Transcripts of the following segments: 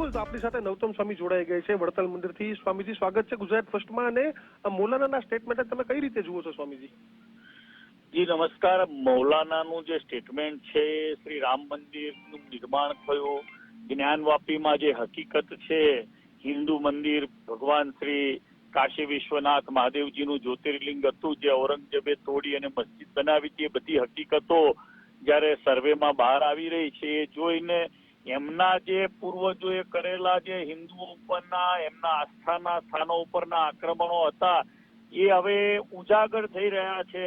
બિલકુલ તો આપણી સાથે નવતમ સ્વામી જોડાઈ ગયા છે વડતાલ મંદિરથી. સ્વામીજી, સ્વાગત છે ગુજરાત ફર્સ્ટમાં અને મૌલાનાના સ્ટેટમેન્ટ તમે કઈ રીતે જુઓ છો સ્વામીજી? જી, નમસ્કાર. મૌલાનાનું જે સ્ટેટમેન્ટ છે, શ્રી રામ મંદિરનું નિર્માણ થયું, જ્ઞાનવાપીમાં જે હકીકત છે, હિન્દુ મંદિર, ભગવાન શ્રી કાશી વિશ્વનાથ મહાદેવજીનું જ્યોતિર્લિંગ હતું, જે ઔરંગઝેબે તોડી અને મસ્જિદ બનાવી હતી. એ બધી હકીકતો જ્યારે સર્વેમાં બહાર આવી રહી છે, એ જોઈને એમના જે પૂર્વજોએ કરેલા જે હિન્દુઓ ઉપરના એમના આસ્થાના સ્થાનો ઉપરના આક્રમણો હતા, એ હવે ઉજાગર થઈ રહ્યા છે.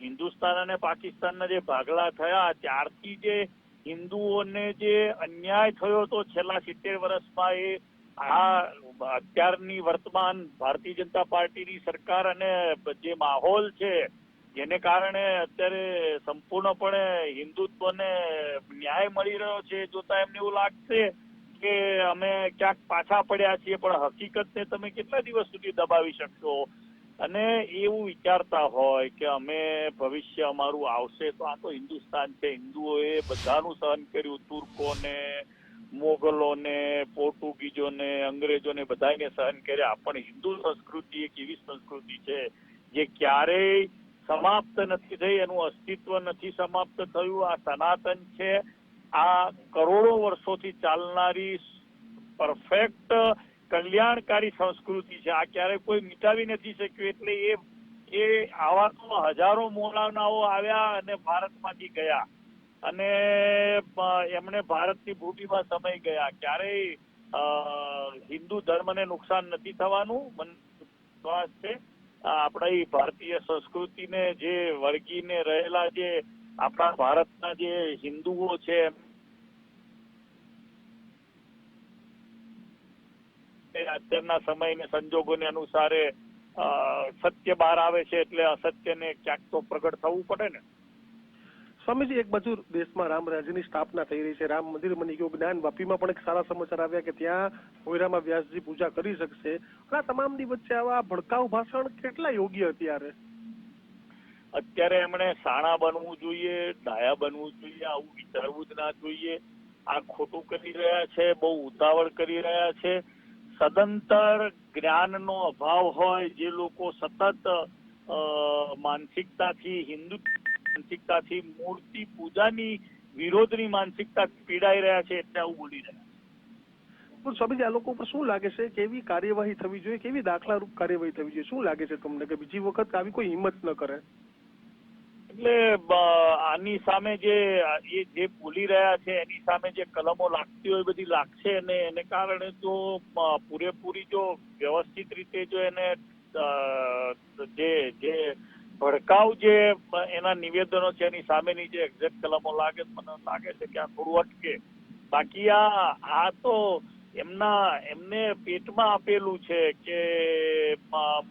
હિન્દુસ્તાન અને પાકિસ્તાનના જે ભાગલા થયા, ત્યારથી જે હિન્દુઓને જે અન્યાય થયો હતો છેલ્લા સિત્તેર વર્ષમાં એ આ અત્યારની વર્તમાન ભારતીય જનતા પાર્ટીની સરકાર અને જે માહોલ છે જેને કારણે અત્યારે સંપૂર્ણપણે હિન્દુત્વને ન્યાય મળી રહ્યો છે, જોતા એમને એવું લાગશે કે અમે ક્યાંક પાછા પડ્યા છીએ, પણ હકીકતને તમે કેટલા દિવસ સુધી દબાવી શકશો? અને એવું વિચારતા હોય કે અમે ભવિષ્ય અમારું આવશે, તો આ તો હિન્દુસ્તાન છે. હિન્દુઓએ બધાનું સહન કર્યું, તુર્કોને, મોગલોને, પોર્ટુગીઝોને, અંગ્રેજોને બધાને સહન કર્યા. પણ હિન્દુ સંસ્કૃતિ એક એવી સંસ્કૃતિ છે, જે ક્યારેય સમાપ્ત નથી થઈ, એનું અસ્તિત્વ નથી સમાપ્ત થયું. આ સનાતન છે. આ કરોડો વર્ષોથી ચાલનારી પરફેક્ટ કલ્યાણકારી સંસ્કૃતિ છે. આ ક્યારેય કોઈ મિટાવી નથી શક્યું. એટલે એ એ આવા તો હજારો મોલાવનાઓ આવ્યા અને ભારતમાંથી ગયા. અને એમણે ભારતની ભૂમિમાં સમય ગયા. ક્યારેય હિન્દુ ધર્મને નુકસાન નથી થવાનું. મને વિશ્વાસ છે. આપણા ભારતીય ભારતીય સંસ્કૃતિને જે વળગીને રહેલા જે આપણા ભારતના જે હિન્દુઓ છે અત્યારના સમય ને સંજોગોને અનુસારે સત્ય બહાર આવે છે એટલે અસત્યને ક્યાંક તો પ્રગટ થવું પડે ને. સ્વામીજી, એક બાજુ દેશમાં રામ રાજ્યની સ્થાપના થઈ રહી છે. રામ મંદિર બની ગયું. જ્ઞાન વાપીમાં પણ એક સારા સમાચાર આવ્યા કે ત્યાં ભોયરામાં વ્યાસજી પૂજા કરી શકશે. આ તમામની વચ્ચે આવા ભડકાઉ ભાષણ કેટલા યોગ્ય અત્યારે? અત્યારે એમણે સાણા બનવું જોઈએ, ડાયા બનવું જોઈએ, આવું વિચારવું જ ના જોઈએ. આ ખોટું કરી રહ્યા છે, બહુ ઉતાવળ કરી રહ્યા છે. સદંતર જ્ઞાનનો અભાવ હોય, જે લોકો સતત માનસિકતાથી હિન્દુ માનસિકતાથી મૂર્તિ પૂજાની વિરોધની માનસિકતા પીડાઈ રહ્યા છે એટલે આવું બોલી રહ્યા પણ સ્વામીજી આ લોકો પર શું લાગે છે? કેવી કાર્યવાહી થવી જોઈએ? કેવી દાખલારૂપ કાર્યવાહી થવી જોઈએ? શું લાગે છે તમને કે બીજી વખત આવી કોઈ હિંમત ન કરે? એટલે આની સામે જે એ જે બોલી રહ્યા છે એની સામે જે કલમો લાગતી હોય બધી લાગશે અને એને કારણે જો પૂરેપૂરી જો વ્યવસ્થિત રીતે જો એને જે જે ભડકાઉ જે એના નિવેદનો છે, એની સામેની જે એક્ઝેક્ટ કલમો લાગે મને લાગે છે કે આ થોડું અટકે. બાકી આ આ તો એમના, એમને પેટમાં આપેલું છે કે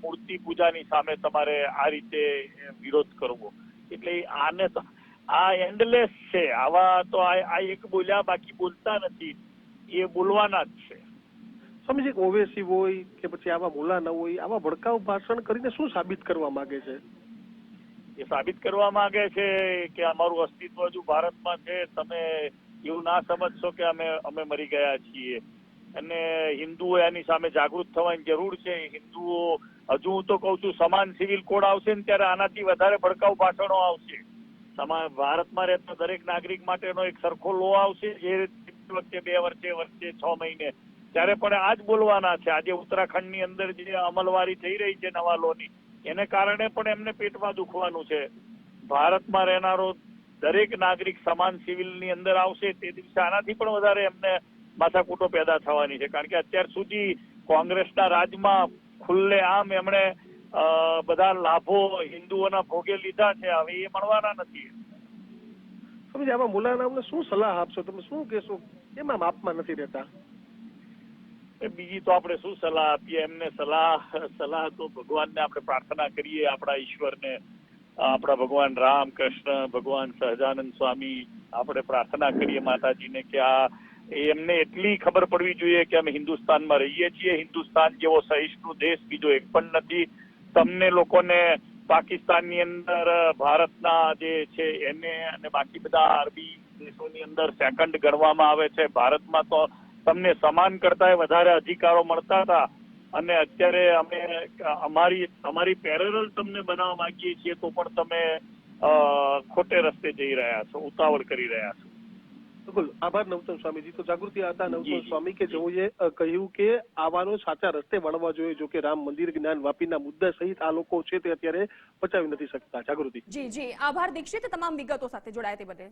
મૂર્તિ પૂજાની સામે તમારે આ રીતે વિરોધ કરવો. એટલે આને આ એન્ડલેસ છે. આવા તો આ એક બોલ્યા, બાકી બોલતા નથી. એ બોલવાના જ છે. સમજી ઓવેસી હોય કે પછી આવા મુલાના હોય, આવા ભડકાઉ ભાષણ કરીને શું સાબિત કરવા માંગે છે? એ સાબિત કરવા માંગે છે કે અમારું અસ્તિત્વ હજુ ભારતમાં છે, તમે એવું ના સમજશો કે અમે અમે મરી ગયા છીએ. અને હિન્દુઓ એની સામે જાગૃત થવાની જરૂર છે. હિન્દુઓ, હજુ હું તો કઉ છું, સમાન સિવિલ કોડ આવશે ને ત્યારે આનાથી વધારે ભડકાઉ ભાષણો આવશે. સમાન, ભારતમાં રહેતા દરેક નાગરિક માટેનો એક સરખો લો આવશે જે વચ્ચે બે વર્ષે વર્ષે છ મહિને. ત્યારે પણ આ જ બોલવાના છે. આજે ઉત્તરાખંડની અંદર જે અમલવારી થઈ રહી છે નવા લોની એને કારણે પણ એમને પેટમાં દુખવાનું છે. ભારતમાં રહેનારો દરેક નાગરિક સમાન સિવિલની અંદર આવશે તે દિવસે આનાથી પણ વધારે એમને માથાકૂટો પેદા થવાની છે. કારણ કે અત્યાર સુધી કોંગ્રેસના રાજમાં ખુલ્લે આમ એમણે બધા લાભો હિન્દુઓના ભોગે લીધા છે. હવે એ મળવાના નથી. સ્વામીજી, આમાં મુલાના શું સલાહ આપશો? તમે શું કહેશો? કેમ આમ આપમાં નથી રહેતા? બીજી તો આપણે શું સલાહ આપીએ? એમને સલાહ સલાહ તો ભગવાનને આપણે પ્રાર્થના કરીએ આપણા ઈશ્વરને. આપણા ભગવાન રામ, કૃષ્ણ, ભગવાન સહજાનંદ સ્વામી આપણે પ્રાર્થના કરીએ માતાજીને કે આ એમને એટલી ખબર પડવી જોઈએ કે અમે હિન્દુસ્તાનમાં રહીએ છીએ. હિન્દુસ્તાન જેવો સહિષ્ણુ દેશ બીજો એક પણ નથી. તમને લોકોને પાકિસ્તાનની અંદર, ભારતના જે છે એને અને બાકી બધા અરબી દેશોની અંદર સેકન્ડ ગણવામાં આવે છે. ભારતમાં તો તમને સમાન કરતા વધારે અધિકારો મળતા હતા. અને અત્યારે અમે અમારી અમારી પેરેલલ તમને બનાવવા માંગીએ છીએ તો પણ તમે ખોટે રસ્તે જઈ રહ્યા છો ઉતાવળ કરી રહ્યા છો. બિલકુલ. આભાર નવતમ સ્વામીજી. તો જાગૃતિ હતા નવતમ સ્વામી કે જેઓએ કહ્યું કે આવાનો સાચા રસ્તે વળવા જોઈએ જો કે રામ મંદિર જ્ઞાન વાપીના મુદ્દા સહિત આ લોકો છે તે અત્યારે પચાવી નથી શકતા. જાગૃતિ. જી જી. આભાર દીક્ષિત. તમામ વિગતો સાથે જોડાયા તે બદલ.